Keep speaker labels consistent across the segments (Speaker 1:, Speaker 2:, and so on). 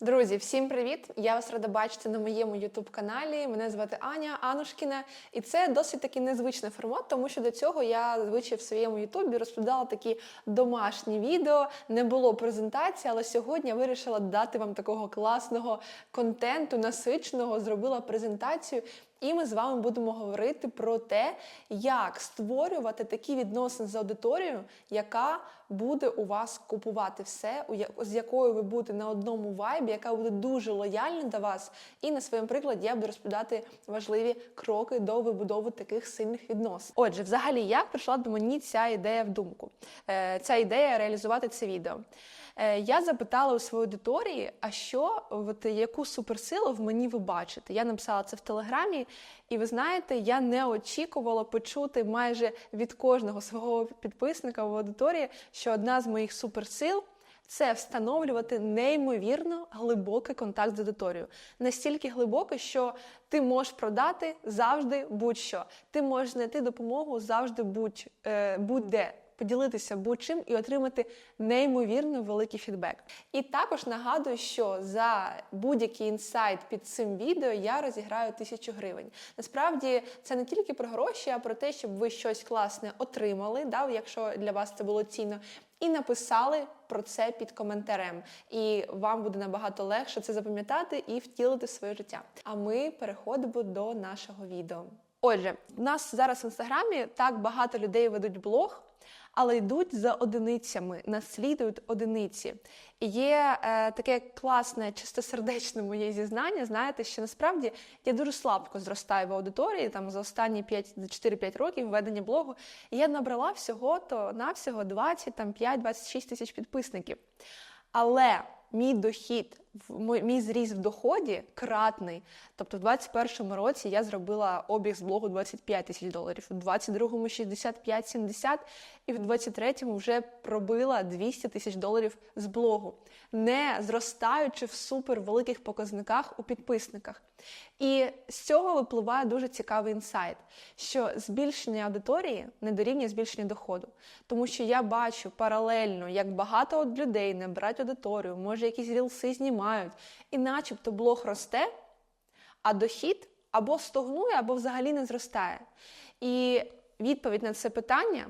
Speaker 1: Друзі, всім привіт! Я вас рада бачити на моєму youtube каналі. Мене звати Аня Анушкіна, і це досить таки незвичний формат, тому що до цього я зазвичай в своєму ютубі розповідала такі домашні відео, не було презентації, але сьогодні я вирішила дати вам такого класного контенту, насиченого, зробила презентацію. І ми з вами будемо говорити про те, як створювати такі відносини з аудиторією, яка буде у вас купувати все, з якою ви будете на одному вайбі, яка буде дуже лояльна до вас. І на своєму прикладі я буду розповідати важливі кроки до вибудови таких сильних відносин. Отже, взагалі, як прийшла до мені ця ідея в думку? Е, Ця ідея реалізувати це відео. Е, Я запитала у своїй аудиторії, а що, от, яку суперсилу в мені ви бачите? Я написала це в телеграмі, і ви знаєте, я не очікувала почути майже від кожного свого підписника в аудиторії, що одна з моїх суперсил. Це встановлювати неймовірно глибокий контакт з аудиторією. Настільки глибокий, що ти можеш продати завжди будь-що. Ти можеш знайти допомогу завжди е, будь-де поділитися будь-чим і отримати неймовірно великий фідбек. І також нагадую, що за будь-який інсайт під цим відео я розіграю тисячу гривень. Насправді це не тільки про гроші, а про те, щоб ви щось класне отримали, да, якщо для вас це було цінно. І написали про це під коментарем, і вам буде набагато легше це запам'ятати і втілити в своє життя. А ми переходимо до нашого відео. Отже, в нас зараз в інстаграмі так багато людей ведуть блог, але йдуть за одиницями, наслідують одиниці. І є е, таке класне, чистосердечне моє зізнання. Знаєте, що насправді я дуже слабко зростаю в аудиторії там за останні 5, 4-5 років ведення блогу. Я набрала всього то навсього 25-26 тисяч підписників. Але мій дохід, мій зріс в доході кратний. Тобто в 2021 році я зробила обіг з блогу 25 тисяч доларів, у 2022 65-70 і в 2023 вже пробила 200 тисяч доларів з блогу, не зростаючи в супервеликих показниках у підписниках. І з цього випливає дуже цікавий інсайт, що збільшення аудиторії не дорівнює збільшення доходу. Тому що я бачу паралельно, як багато людей набирають аудиторію, може якісь рілси знімають, і начебто блог росте, а дохід або стогнує, або взагалі не зростає. І відповідь на це питання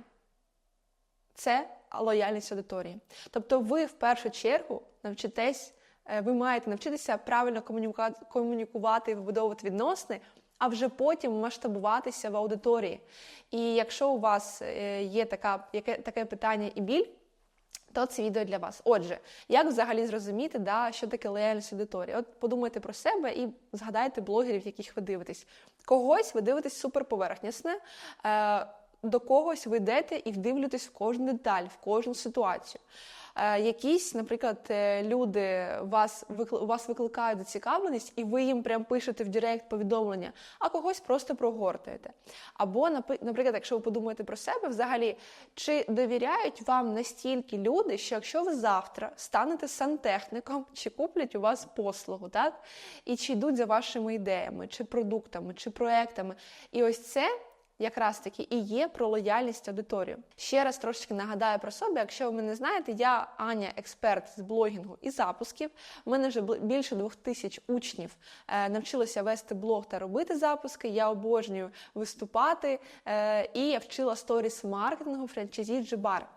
Speaker 1: це лояльність аудиторії. Тобто, ви в першу чергу навчитесь, ви маєте навчитися правильно комунікувати, комунікувати і вибудовувати відносини, а вже потім масштабуватися в аудиторії. І якщо у вас е, є така, яке, таке питання і біль, то це відео для вас. Отже, як взагалі зрозуміти, да, що таке лояльність аудиторії? От подумайте про себе і згадайте блогерів, яких ви дивитесь. Когось ви дивитесь суперповерхнісне, е, до когось ви йдете і вдивлюєтесь в кожну деталь, в кожну ситуацію. Е, якісь, наприклад, е, люди вас у вас викликають зацікавленість, і ви їм прям пишете в Директ повідомлення, а когось просто прогортуєте. Або, наприклад, якщо ви подумаєте про себе, взагалі, чи довіряють вам настільки люди, що якщо ви завтра станете сантехніком, чи куплять у вас послугу, так? І чи йдуть за вашими ідеями, чи продуктами, чи проектами. І ось це якраз таки і є про лояльність аудиторію. Ще раз трошечки нагадаю про себе. Якщо ви мене знаєте, я Аня, експерт з блогінгу і запусків. У мене вже більше двох тисяч учнів е, навчилися вести блог та робити запуски. Я обожнюю виступати, е, і я вчила сторіс маркетингу франчайзі Джибар.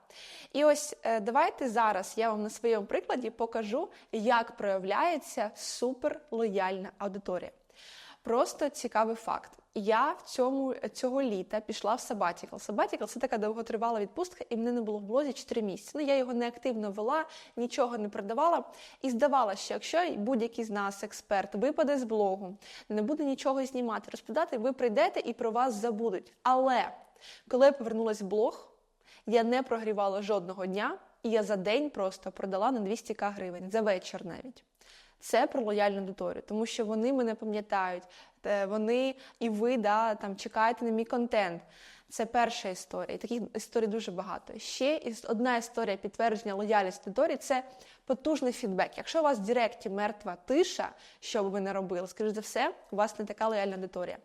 Speaker 1: І ось е, давайте зараз я вам на своєму прикладі покажу, як проявляється суперлояльна аудиторія. Просто цікавий факт. Я в цьому цього літа пішла в Sabbatical. Sabbatical – це така довготривала відпустка, і мене не було в блозі 4 місяці. Ну я його не активно вела, нічого не продавала. І здавалося, що якщо будь-який з нас, експерт, випаде з блогу, не буде нічого знімати, розповідати, ви прийдете і про вас забудуть. Але коли я повернулася в блог, я не прогрівала жодного дня, і я за день просто продала на 200к гривень, за вечір навіть. Це про лояльну аудиторію, тому що вони мене пам'ятають, е, вони і ви да, там, чекаєте на мій контент. Це перша історія. І таких історій дуже багато. Ще одна історія підтвердження лояльності аудиторії це потужний фідбек. Якщо у вас в Директі мертва тиша, що б ви не робили, скоріш за все, у вас не така лояльна аудиторія.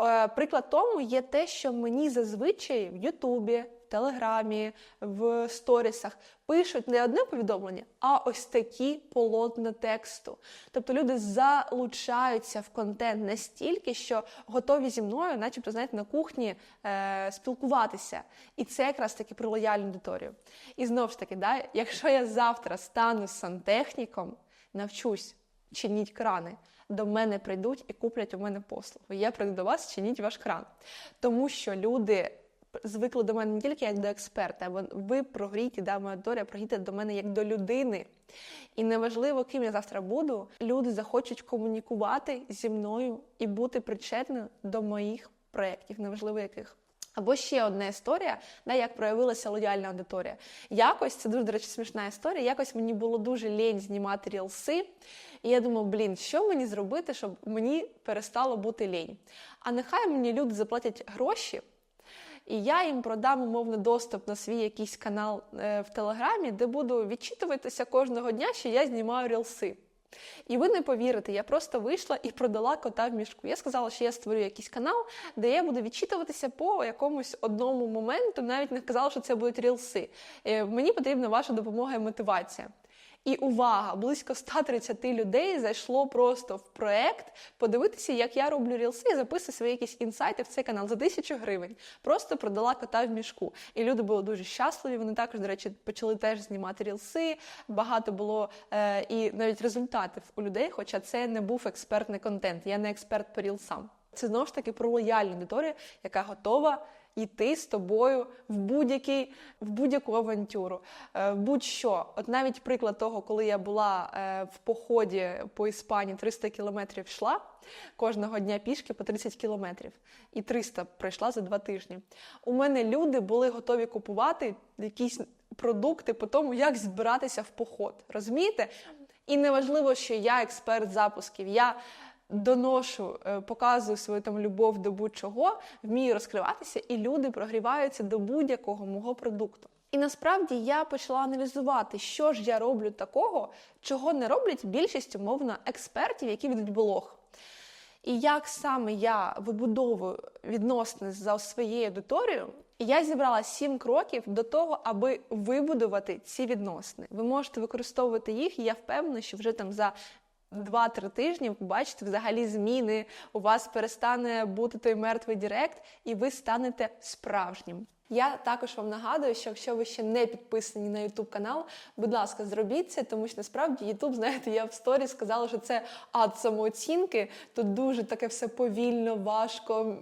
Speaker 1: Е, Приклад тому є те, що мені зазвичай в Ютубі, Телеграмі, в сторісах пишуть не одне повідомлення, а ось такі полотна тексту. Тобто люди залучаються в контент настільки, що готові зі мною, начебто, знаєте, на кухні е, спілкуватися. І це якраз таки про лояльну аудиторію. І знову ж таки, да, якщо я завтра стану сантехніком, навчусь чиніть крани. До мене прийдуть і куплять у мене послугу. Я прийду до вас, чиніть ваш кран. Тому що люди звикли до мене не тільки як до експерта, а ви прогріті, да, моя аудиторія, прогріти до мене як до людини. І неважливо, ким я завтра буду, люди захочуть комунікувати зі мною і бути причетними до моїх проєктів, неважливо яких. Або ще одна історія, да, як проявилася лояльна аудиторія. Якось це дуже до речі, смішна історія. Якось мені було дуже лінь знімати рілси. І я думав, блін, що мені зробити, щоб мені перестало бути лінь. А нехай мені люди заплатять гроші, і я їм продам умовно доступ на свій якийсь канал е, в Телеграмі, де буду відчитуватися кожного дня, що я знімаю рілси. І ви не повірите, я просто вийшла і продала кота в мішку. Я сказала, що я створю якийсь канал, де я буду відчитуватися по якомусь одному моменту, навіть не сказала, що це будуть рілси. Е, Мені потрібна ваша допомога і мотивація. І увага, близько 130 людей зайшло просто в проект подивитися, як я роблю рілси і записую свої якісь інсайти в цей канал за тисячу гривень. Просто продала кота в мішку. І люди були дуже щасливі. Вони також, до речі, почали теж знімати рілси. Багато було е, і навіть результатів у людей, хоча це не був експертний контент. Я не експерт по рілсам. Це знову ж таки про лояльну аудиторію, яка готова йти з тобою в будь-який в будь-яку авантюру. Е, будь-що, от навіть приклад того, коли я була е, в поході по Іспанії 300 кілометрів йшла кожного дня пішки по 30 кілометрів, і 300 пройшла за два тижні. У мене люди були готові купувати якісь продукти по тому, як збиратися в поход. Розумієте? І неважливо, що я експерт запусків. я доношу, е, показую свою там любов до будь-чого, вмію розкриватися, і люди прогріваються до будь-якого мого продукту. І насправді я почала аналізувати, що ж я роблю такого, чого не роблять більшість умовно експертів, які ведуть блог. І як саме я вибудовую відносини за своєю аудиторією, я зібрала сім кроків до того, аби вибудувати ці відносини. Ви можете використовувати їх, і я впевнена, що вже там за Два-три тижні побачите взагалі зміни. У вас перестане бути той мертвий Директ, і ви станете справжнім. Я також вам нагадую, що якщо ви ще не підписані на YouTube канал, будь ласка, зробіть це, тому що насправді YouTube, знаєте, я в сторі сказала, що це ад самооцінки. Тут дуже таке все повільно, важко,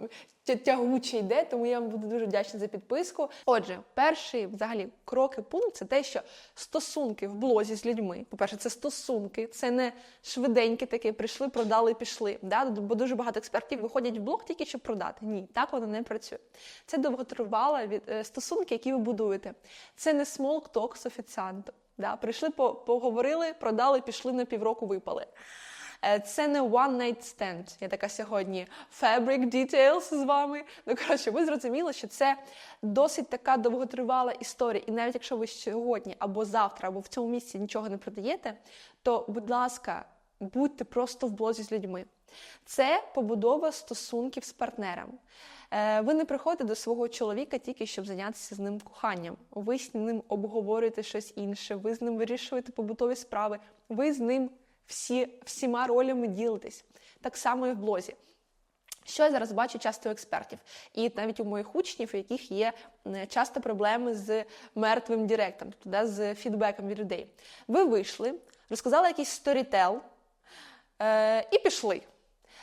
Speaker 1: тягуче йде, тому я вам буду дуже вдячна за підписку. Отже, перший взагалі крок і пункт це те, що стосунки в блозі з людьми. По-перше, це стосунки, це не швиденькі таке, прийшли, продали, пішли. Да? Бо дуже багато експертів виходять в блог тільки щоб продати. Ні, так воно не працює. Це довготривала від е, стосунки, які ви будуєте. Це не talk з офіціантом. Да? Прийшли, поговорили, продали, пішли на півроку, випали. Е, це не one night stand. Я така сьогодні fabric details з вами. Ну, коротше, ви зрозуміли, що це досить така довготривала історія. І навіть якщо ви сьогодні або завтра, або в цьому місці нічого не продаєте, то, будь ласка, будьте просто в блозі з людьми. Це побудова стосунків з партнером. Е, ви не приходите до свого чоловіка тільки щоб зайнятися з ним коханням. Ви з ним обговорюєте щось інше, ви з ним вирішуєте побутові справи, ви з ним всі, всіма ролями ділитесь. Так само і в блозі. Що я зараз бачу часто у експертів, і навіть у моїх учнів, у яких є часто проблеми з мертвим директом, тобто з фідбеком від людей. Ви вийшли, розказали якийсь сторітел е, і пішли.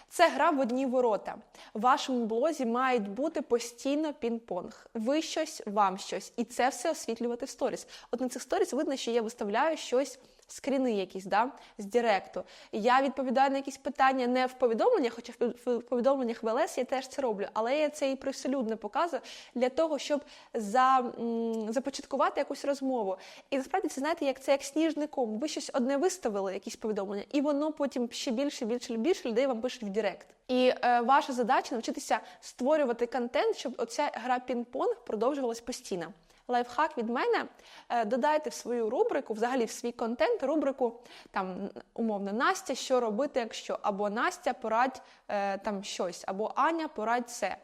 Speaker 1: Це гра в одні ворота. В вашому блозі мають бути постійно пінг-понг. Ви щось, вам щось. І це все освітлювати в сторіс. От на цих сторіс видно, що я виставляю щось скріни якісь да, з Директу. Я відповідаю на якісь питання не в повідомленнях, хоча в повідомленнях в ЛС я теж це роблю, але я це і привселюдно показую для того, щоб за, м, започаткувати якусь розмову. І насправді це знаєте, як це як сніжником. Ви щось одне виставили, якісь повідомлення, і воно потім ще більше, більше, більше людей вам пишуть в Директ. І е, ваша задача навчитися створювати контент, щоб оця гра пінг-понг продовжувалась постійно. Лайфхак від мене. Е, Додайте в свою рубрику, взагалі в свій контент, рубрику там умовно Настя, що робити, якщо або Настя порадь е, там щось, або Аня порадь це.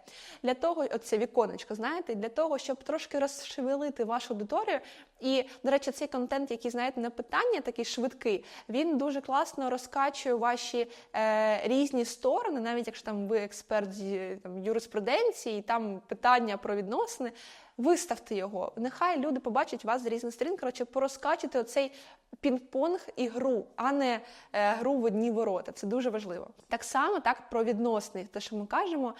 Speaker 1: Для того, оце віконечко, знаєте, для того, щоб трошки розшевелити вашу аудиторію. І, до речі, цей контент, який знаєте на питання, такий швидкий, він дуже класно розкачує ваші е, різні сторони, навіть якщо там ви експерт з там, юриспруденції, і там питання про відносини. Виставте його. Нехай люди побачать вас з різних сторін. Коротше, порозкачуйте оцей пінг-понг і гру, а не е, гру в одні ворота. Це дуже важливо. Так само так про відносини, те, що ми кажемо.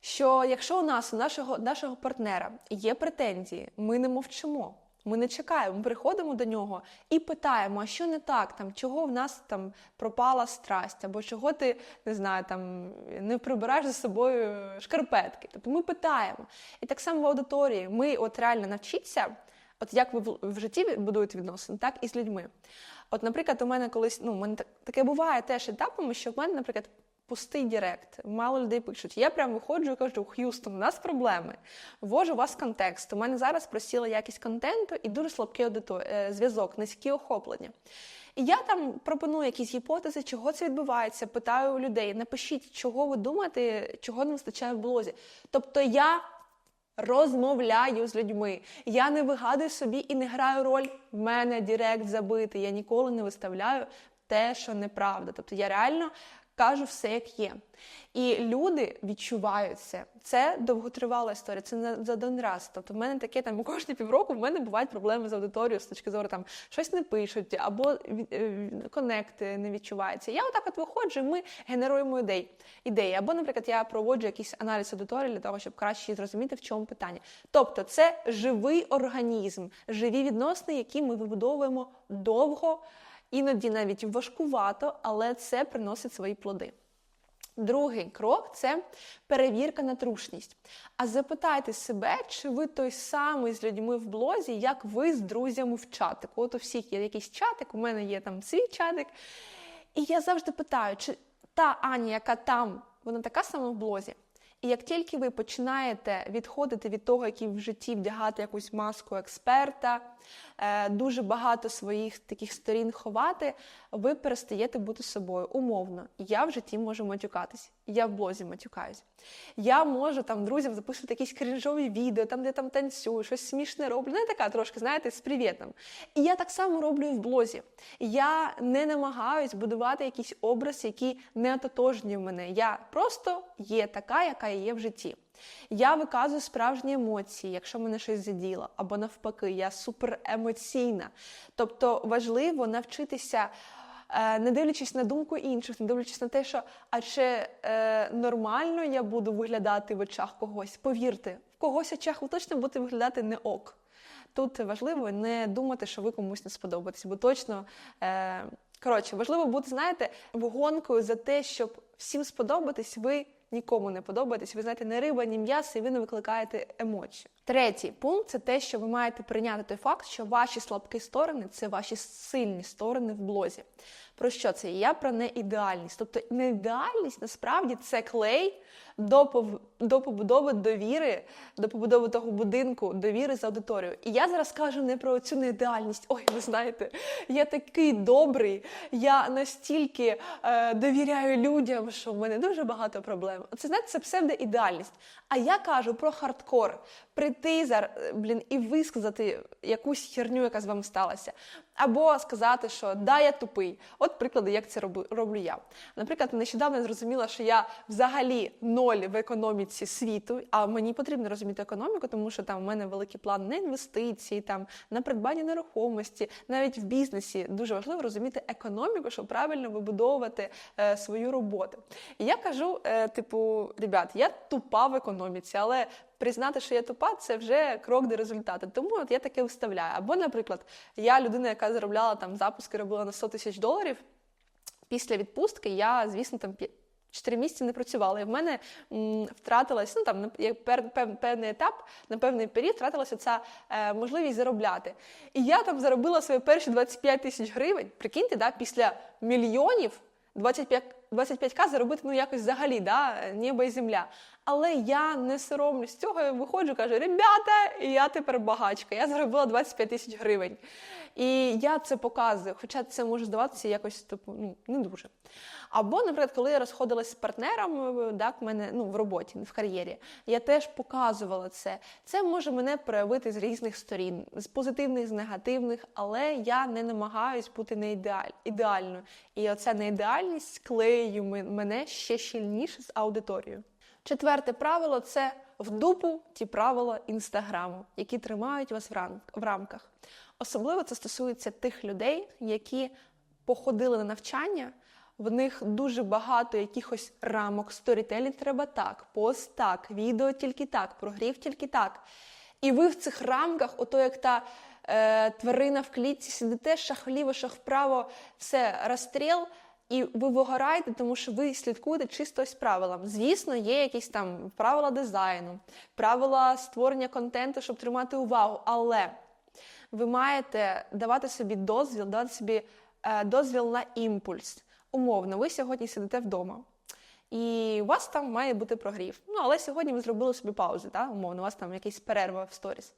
Speaker 1: Що якщо у нас у нашого нашого партнера є претензії, ми не мовчимо. Ми не чекаємо, ми приходимо до нього і питаємо, а що не так, там, чого в нас там пропала страсть, або чого ти не знаю, там не прибираєш за собою шкарпетки. Тобто ми питаємо. І так само в аудиторії ми от реально навчіться, от як ви в, житті будуєте відносини, так і з людьми. От, наприклад, у мене колись, ну, мене таке буває теж етапами, що в мене, наприклад, пустий Директ, мало людей пишуть. Я прям виходжу і кажу: Х'юстон, у нас проблеми. Ввожу вас контекст. У мене зараз просіла якість контенту і дуже слабкий е, зв'язок, низькі охоплення. І я там пропоную якісь гіпотези, чого це відбувається. Питаю у людей: напишіть, чого ви думаєте, чого не вистачає в блозі. Тобто я розмовляю з людьми. Я не вигадую собі і не граю роль в мене Директ забитий. Я ніколи не виставляю те, що неправда. Тобто я реально кажу все, як є. І люди відчувають це. Це довготривала історія, це не за один раз. Тобто, в мене таке там кожні півроку в мене бувають проблеми з аудиторією з точки зору там щось не пишуть, або е, коннект не відчувається. Я отак от виходжу, ми генеруємо ідей. ідеї. Або, наприклад, я проводжу якийсь аналіз аудиторії для того, щоб краще зрозуміти, в чому питання. Тобто, це живий організм, живі відносини, які ми вибудовуємо довго, іноді навіть важкувато, але це приносить свої плоди. Другий крок це перевірка на трушність. А запитайте себе, чи ви той самий з людьми в блозі, як ви з друзями в чатику. От у всіх є якийсь чатик, у мене є там свій чатик. І я завжди питаю, чи та Аня, яка там, вона така сама в блозі. І як тільки ви починаєте відходити від того, який в житті вдягати якусь маску експерта, е, дуже багато своїх таких сторін ховати, ви перестаєте бути собою. Умовно, я в житті можу матюкатись, я в блозі матюкаюсь. Я можу там друзям записувати якісь крінжові відео, там, де там танцюю, щось смішне роблю. Ну, я така трошки, знаєте, з привітом. І я так само роблю і в блозі. Я не намагаюсь будувати якийсь образ, який не ототожнює мене. Я просто є така, яка є в житті. Я виказую справжні емоції, якщо мене щось заділо, або навпаки, я суперемоційна. Тобто важливо навчитися. Е, Не дивлячись на думку інших, не дивлячись на те, що а чи е, нормально я буду виглядати в очах когось. Повірте, в когось очах ви точно будете виглядати не ок. Тут важливо не думати, що ви комусь не сподобаєтесь, бо точно е, коротше, важливо бути, знаєте, вогонкою за те, щоб всім сподобатись, ви нікому не подобаєтесь. Ви знаєте, не риба, ні м'ясо, і ви не викликаєте емоції. Третій пункт це те, що ви маєте прийняти той факт, що ваші слабкі сторони це ваші сильні сторони в блозі. Про що це? Я про неідеальність. Тобто неідеальність насправді це клей до пов- до побудови довіри, до побудови того будинку, довіри з аудиторією. І я зараз кажу не про цю неідеальність. Ой, ви знаєте, я такий добрий, я настільки е, довіряю людям, що в мене дуже багато проблем. Це знаєте, це псевдоідеальність. А я кажу про хардкор, прийти е, блін, і висказати якусь херню, яка з вами сталася. Або сказати, що да, я тупий. От приклади, як це роблю, я. Наприклад, нещодавно зрозуміла, що я взагалі ноль в економіці світу, а мені потрібно розуміти економіку, тому що там в мене великий план на інвестиції, там на придбання нерухомості, навіть в бізнесі дуже важливо розуміти економіку, щоб правильно вибудовувати е, свою роботу. І я кажу, е, типу, ребят, я тупа в економіці, але признати, що я тупа, це вже крок до результату. Тому от я таке виставляю. Або, наприклад, я людина, яка заробляла там запуски, робила на 100 тисяч доларів. Після відпустки я, звісно, там п'я- 4 місяці не працювала. І в мене м, втратилась, ну там як певний етап, на певний період втратилася ця е, можливість заробляти. І я там заробила свої перші 25 тисяч гривень. Прикиньте, да, після мільйонів 25 25к заробити ну якось взагалі, да, небо і земля. Але я не соромлюсь цього. Я виходжу, кажу, ребята, я тепер багачка. Я заробила 25 тисяч гривень. І я це показую, хоча це може здаватися якось типу, ну, не дуже. Або, наприклад, коли я розходилася з партнером, е, так, в мене ну, в роботі, в кар'єрі, я теж показувала це. Це може мене проявити з різних сторін, з позитивних, з негативних, але я не намагаюсь бути не ідеаль, ідеальною. І оця неідеальність склеює мене ще щільніше з аудиторією. Четверте правило це в дупу ті правила інстаграму, які тримають вас в рамках. Особливо це стосується тих людей, які походили на навчання. В них дуже багато якихось рамок. Сторітелінг треба так, пост так, відео тільки так, прогрів тільки так. І ви в цих рамках, ото як та е, тварина в клітці, сидите шахліво, шах вправо, все розстріл, і ви вигораєте, тому що ви слідкуєте чисто з правилам. Звісно, є якісь там правила дизайну, правила створення контенту, щоб тримати увагу, але ви маєте давати собі дозвіл, давати собі е, дозвіл на імпульс. Умовно, ви сьогодні сидите вдома. І у вас там має бути прогрів. Ну, але сьогодні ви зробили собі паузу, так? умовно, у вас там якийсь перерва в сторіс.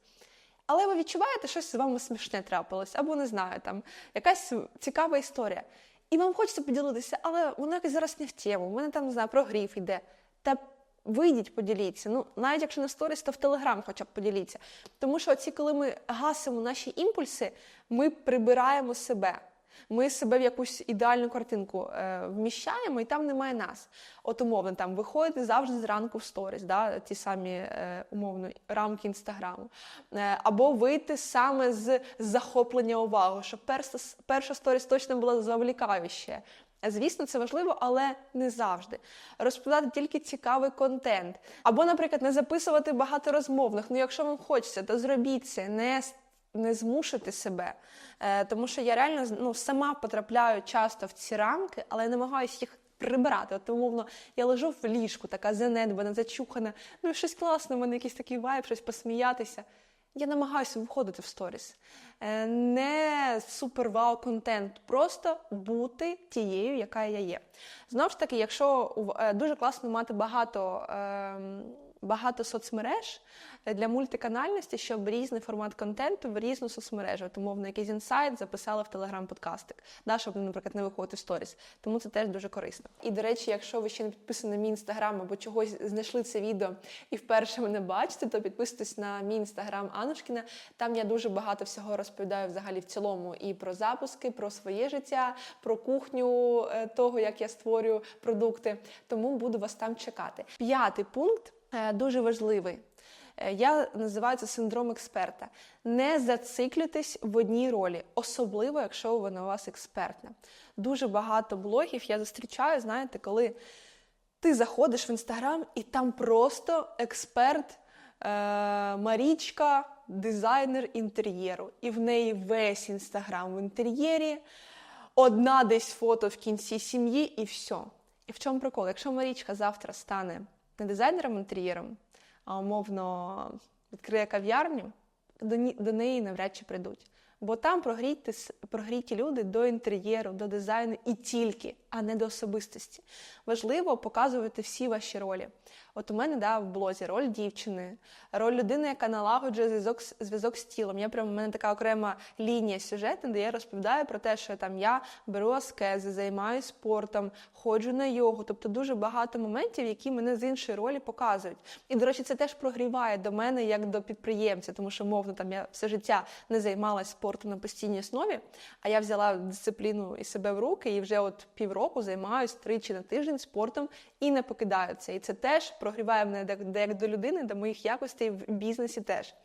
Speaker 1: Але ви відчуваєте, щось з вами смішне трапилось, або не знаю, там якась цікава історія. І вам хочеться поділитися, але воно якось зараз не в тему. У мене там не знаю, прогрів йде. Та Вийдіть, поділіться. Ну, навіть якщо не в сторіс, то в Телеграм хоча б поділіться. Тому що оці, коли ми гасимо наші імпульси, ми прибираємо себе. Ми себе в якусь ідеальну картинку е, вміщаємо, і там немає нас. От умовно, там виходити завжди зранку в сторіс, да, ті самі е, умовно рамки інстаграму. Е, або вийти саме з захоплення уваги, щоб перша, перша сторіс точно була завлікаюча. Звісно, це важливо, але не завжди. Розповідати тільки цікавий контент. Або, наприклад, не записувати багато розмовних. Ну, якщо вам хочеться, то зробіть це, не не змушуйте себе. Е, Тому що я реально ну, сама потрапляю часто в ці рамки, але я намагаюся їх прибирати. От, умовно, я лежу в ліжку, така занедбана, зачухана. Ну, щось класне, в мене якийсь такий вайб, щось посміятися. Я намагаюся виходити в сторіс. Е, не супер вау контент, просто бути тією, яка я є. Знову ж таки, якщо е, дуже класно мати багато. Ем, багато соцмереж для мультиканальності, щоб різний формат контенту в різну соцмережу. Тому на якийсь інсайт записали в телеграм-подкастик, да, щоб, наприклад, не виходити в сторіс. Тому це теж дуже корисно. І до речі, якщо ви ще не підписані на мій інстаграм або чогось знайшли це відео і вперше мене бачите, то підписуйтесь на мій інстаграм Анушкіна. Там я дуже багато всього розповідаю взагалі в цілому і про запуски, про своє життя, про кухню е, того, як я створюю продукти. Тому буду вас там чекати. П'ятий пункт. Е, дуже важливий. Е, я називаю це синдром експерта. Не зациклюйтесь в одній ролі, особливо, якщо вона у вас експертна. Дуже багато блогів я зустрічаю, знаєте, коли ти заходиш в інстаграм і там просто експерт е, Марічка, дизайнер інтер'єру. І в неї весь інстаграм в інтер'єрі, одна десь фото в кінці сім'ї, і все. І в чому прикол? Якщо Марічка завтра стане не дизайнером інтер'єром, а умовно відкриє кав'ярню, до, неї навряд чи прийдуть. Бо там прогріті, прогріті люди до інтер'єру, до дизайну і тільки, а не до особистості. Важливо показувати всі ваші ролі. От у мене да, в блозі роль дівчини, роль людини, яка налагоджує зв'язок зв'язок з тілом. Я прямо у мене така окрема лінія сюжетна, де я розповідаю про те, що там я беру аскези, займаюся спортом, ходжу на йогу. Тобто дуже багато моментів, які мене з іншої ролі показують. І, до речі, це теж прогріває до мене як до підприємця, тому що, мовно, там я все життя не займалася спортом на постійній основі, а я взяла дисципліну і себе в руки і вже от півроку займаюся тричі на тиждень спортом і не покидаю це. І це теж прогріває мене як до людини, до моїх якостей в бізнесі теж.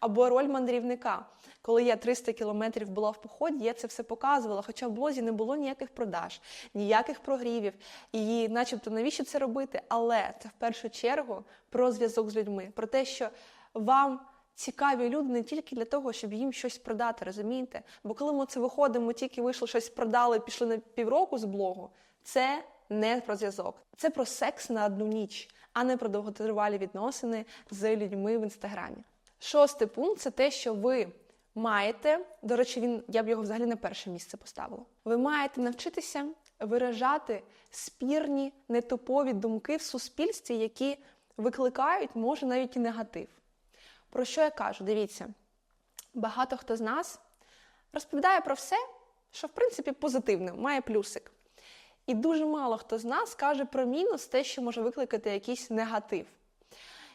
Speaker 1: Або роль мандрівника. Коли я 300 кілометрів була в поході, я це все показувала, хоча в блозі не було ніяких продаж, ніяких прогрівів. І начебто, навіщо це робити? Але це в першу чергу про зв'язок з людьми, про те, що вам. Цікаві люди не тільки для того, щоб їм щось продати, розумієте? Бо коли ми це виходимо, тільки вийшло щось продали, пішли на півроку з блогу, це не про зв'язок, це про секс на одну ніч а не про довготривалі відносини з людьми в інстаграмі. Шостий пункт це те, що ви маєте, до речі, він я б його взагалі на перше місце поставила. Ви маєте навчитися виражати спірні, нетупові думки в суспільстві, які викликають, може навіть і негатив. Про що я кажу? Дивіться, багато хто з нас розповідає про все, що в принципі позитивне, має плюсик. І дуже мало хто з нас каже про мінус те, що може викликати якийсь негатив.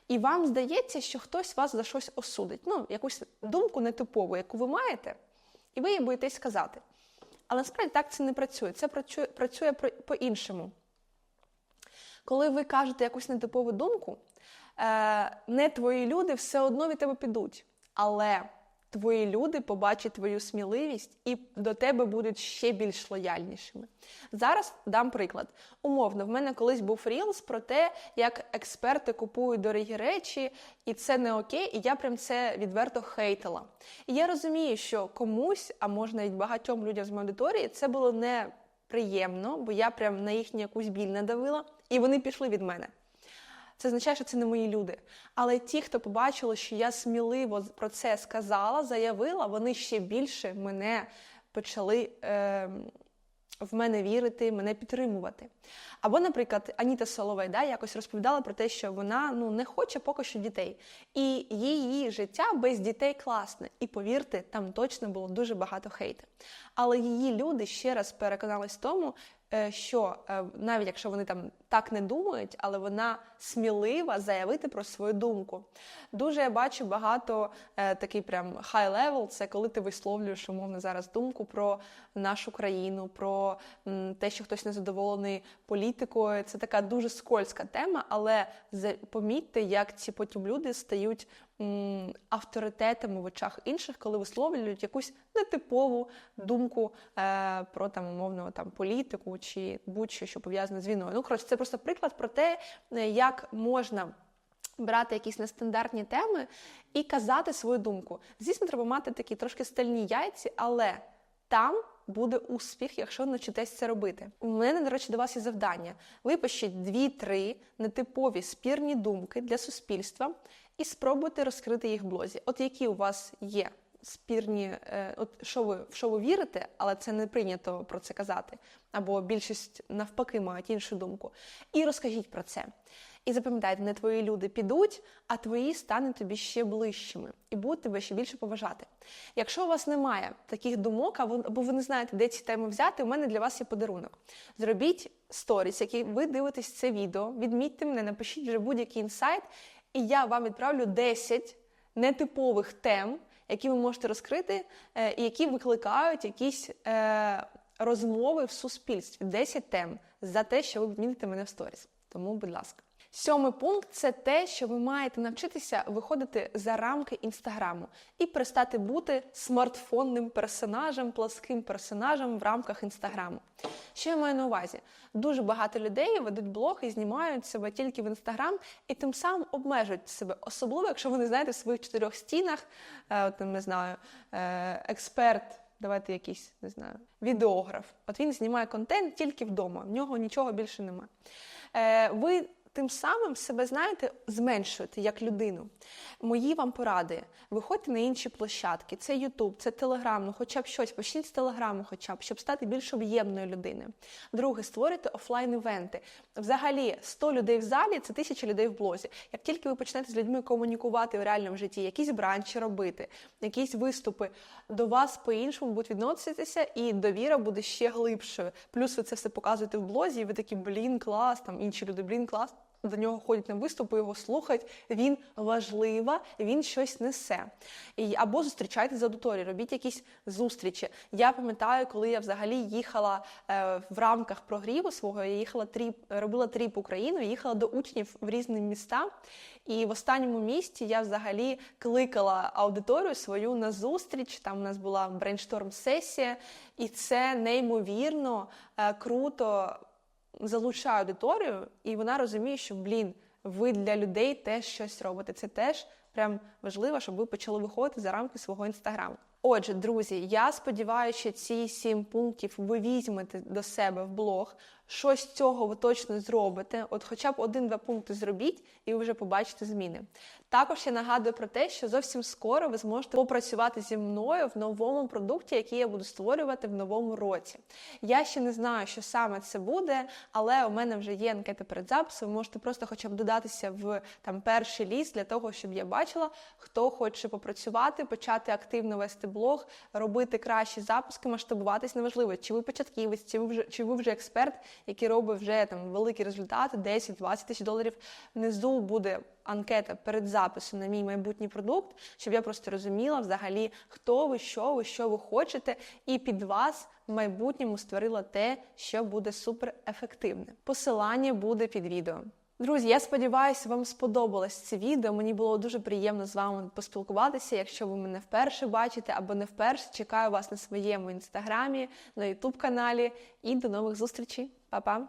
Speaker 1: І вам здається, що хтось вас за щось осудить. Ну, якусь думку нетипову, яку ви маєте, і ви її боїтесь сказати. Але насправді так це не працює. Це працює, працює по-іншому. Коли ви кажете якусь нетипову думку, е, не твої люди все одно від тебе підуть. Але твої люди побачать твою сміливість і до тебе будуть ще більш лояльнішими. Зараз дам приклад. Умовно, в мене колись був рілс про те, як експерти купують дорогі речі, і це не окей, і я прям це відверто хейтила. І я розумію, що комусь, а може навіть багатьом людям з моєї аудиторії, це було неприємно, бо я прям на їхню якусь біль надавила, і вони пішли від мене це означає, що це не мої люди. Але ті, хто побачили, що я сміливо про це сказала, заявила, вони ще більше мене почали. Е, в мене вірити, мене підтримувати. Або, наприклад, Аніта Соловей да, якось розповідала про те, що вона ну, не хоче поки що дітей. І її життя без дітей класне. І повірте, там точно було дуже багато хейту. Але її люди ще раз переконались в тому, Е, що е, навіть якщо вони там так не думають, але вона смілива заявити про свою думку. Дуже я бачу багато е, такий прям high level, це коли ти висловлюєш умовно зараз думку про нашу країну, про те, що хтось незадоволений політикою. Це така дуже скользка тема, але помітьте, як ці потім люди стають авторитетами в очах інших, коли висловлюють якусь нетипову думку е, про там умовно там політику чи будь-що, що пов'язане з війною. Ну, коротше, це просто приклад про те, е, як можна. Брати якісь нестандартні теми і казати свою думку. Звісно, треба мати такі трошки стальні яйці, але там буде успіх, якщо навчитесь це робити. У мене, до речі, до вас є завдання. Випишіть дві-три нетипові спірні думки для суспільства, і спробуйте розкрити їх в блозі. От які у вас є спірні, е, от що ви в що ви вірите, але це не прийнято про це казати. Або більшість навпаки мають іншу думку. І розкажіть про це. І запам'ятайте, не твої люди підуть, а твої стануть тобі ще ближчими і будуть тебе ще більше поважати. Якщо у вас немає таких думок, або ви не знаєте, де ці теми взяти, у мене для вас є подарунок. Зробіть сторіс, які ви дивитесь це відео, відмітьте мене, напишіть вже будь-який інсайт, і я вам відправлю 10 нетипових тем, які ви можете розкрити, е, і які викликають якісь е, розмови в суспільстві. 10 тем за те, що ви відміните мене в сторіс. Тому, будь ласка. Сьомий пункт це те, що ви маєте навчитися виходити за рамки інстаграму і перестати бути смартфонним персонажем, пласким персонажем в рамках інстаграму. Що я маю на увазі? Дуже багато людей ведуть блог і знімають себе тільки в інстаграм, і тим самим обмежують себе, особливо, якщо ви не знаєте в своїх чотирьох стінах, е, от не знаю, е, експерт. Давайте якийсь, не знаю, відеограф. От він знімає контент тільки вдома, в нього нічого більше немає. Е, ви тим самим себе, знаєте, зменшуєте як людину. Мої вам поради. Виходьте на інші площадки. Це Ютуб, це Телеграм, ну хоча б щось, почніть з Телеграму, хоча б, щоб стати більш об'ємною людиною. Друге, створюйте офлайн-івенти. Взагалі, 100 людей в залі це тисяча людей в блозі. Як тільки ви почнете з людьми комунікувати у реальному житті, якісь бранчі робити, якісь виступи, до вас по-іншому будуть відноситися, і довіра буде ще глибшою. Плюс ви це все показуєте в блозі, і ви такі, блін, клас, там інші люди, блін, клас до нього ходять на виступи, його слухають. Він важлива, він щось несе. І, Або зустрічайте з аудиторією, робіть якісь зустрічі. Я пам'ятаю, коли я взагалі їхала е, в рамках прогріву свого, я їхала тріп, робила тріп Україну, їхала до учнів в різні міста. І в останньому місті я взагалі кликала аудиторію свою на зустріч. Там у нас була брейншторм-сесія, і це неймовірно е, круто залучає аудиторію, і вона розуміє, що блін, ви для людей теж щось робите. Це теж прям важливо, щоб ви почали виходити за рамки свого інстаграму. Отже, друзі, я сподіваюся, ці сім пунктів ви візьмете до себе в блог. Щось цього ви точно зробите. От, хоча б один-два пункти зробіть, і ви вже побачите зміни. Також я нагадую про те, що зовсім скоро ви зможете попрацювати зі мною в новому продукті, який я буду створювати в новому році. Я ще не знаю, що саме це буде, але у мене вже є анкета перед записом. Ви можете просто хоча б додатися в там перший ліст для того, щоб я бачила, хто хоче попрацювати, почати активно вести блог, робити кращі запуски, масштабуватись. Неважливо, чи ви початківець, чи ви вже чи ви вже експерт, який робить вже там великі результати, 10-20 тисяч доларів. Внизу буде анкета перед записом на мій майбутній продукт, щоб я просто розуміла взагалі, хто ви, що ви, що ви хочете, і під вас в майбутньому створила те, що буде супер ефективне. Посилання буде під відео. Друзі, я сподіваюся, вам сподобалось це відео. Мені було дуже приємно з вами поспілкуватися. Якщо ви мене вперше бачите або не вперше, чекаю вас на своєму інстаграмі, на ютуб каналі і до нових зустрічей. 爸爸